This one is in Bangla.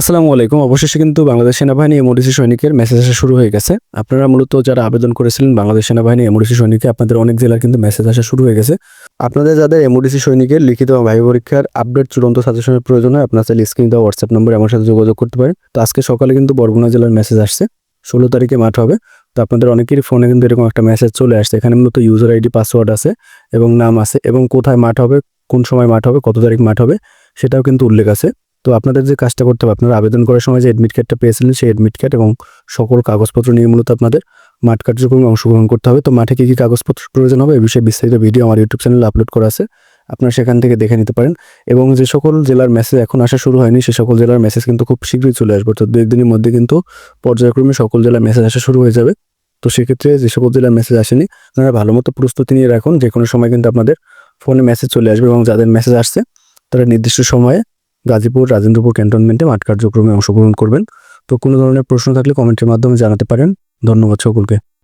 আসসালামু আলাইকুম। অবশেষে কিন্তু বাংলাদেশ সেনাবাহিনী এমওডিসি সৈনিকের মেসেজ আসা শুরু হয়ে গেছে। আপনারা মূলত যারা আবেদন করেছিলেন বাংলাদেশ সেনাবাহিনী এমওডিসি সৈনিকে, আপনাদের অনেক জেলার কিন্তু মেসেজ আসা শুরু হয়ে গেছে। আপনাদের যাদের এমওডিসি সৈনিকের লিখিত ভাই পরীক্ষার আপডেট চূড়ান্ত সাজেশনের প্রয়োজন হয়, আপনার চাইলে স্ক্রিন দেওয়া হোয়াটসঅ্যাপ নম্বরে আমার সাথে যোগাযোগ করতে পারেন। তো আজকে সকালে কিন্তু বরগুনা জেলার মেসেজ আসছে। ষোলো তারিখে মাঠ হবে। তো আপনাদের অনেকেরই ফোনে কিন্তু এরকম একটা মেসেজ চলে আসছে। এখানে মূলত ইউজার আইডি পাসওয়ার্ড আছে এবং নাম আছে এবং কোথায় মাঠ হবে, কোন সময় মাঠ হবে, কত তারিখ মাঠ হবে, সেটাও কিন্তু উল্লেখ আছে। তো আপনাদের যে কাজটা করতে হবে, আপনারা আবেদন করার সময় যে অ্যাডমিট কার্ডটা পেয়েছিলেন সেই অ্যাডমিট কার্ড এবং সকল কাগজপত্র নিয়ে মূলত আপনাদের মাঠ কার্যক্রমে অংশগ্রহণ করতে হবে। তো মাঠে কী কী কাগজপত্র প্রয়োজন হবে, এ বিষয়ে বিস্তারিত ভিডিও আমার ইউটিউব চ্যানেলে আপলোড করা আছে। আপনারা সেখান থেকে দেখে নিতে পারেন এবং যে সকল জেলার মেসেজ এখন আসা শুরু হয়নি, সে সকল জেলার মেসেজ কিন্তু খুব শীঘ্রই চলে আসবে। তো দু একদিনের মধ্যে কিন্তু পর্যায়ক্রমে সকল জেলার মেসেজ আসা শুরু হয়ে যাবে। তো সেক্ষেত্রে যে সকল জেলার মেসেজ আসেনি, আপনারা ভালো মতো প্রস্তুতি নিয়ে রাখুন। যে কোনো সময় কিন্তু আপনাদের ফোনে মেসেজ চলে আসবে এবং যাদের মেসেজ আসছে, তারা নির্দিষ্ট সময়ে গাজীপুর রাজেন্দ্রপুর ক্যান্টনমেন্টে মাঠ কার্যক্রমে অংশগ্রহণ করবেন। তো কোনো ধরনের প্রশ্ন থাকলে কমেন্টের মাধ্যমে জানাতে পারেন। ধন্যবাদ সকলকে।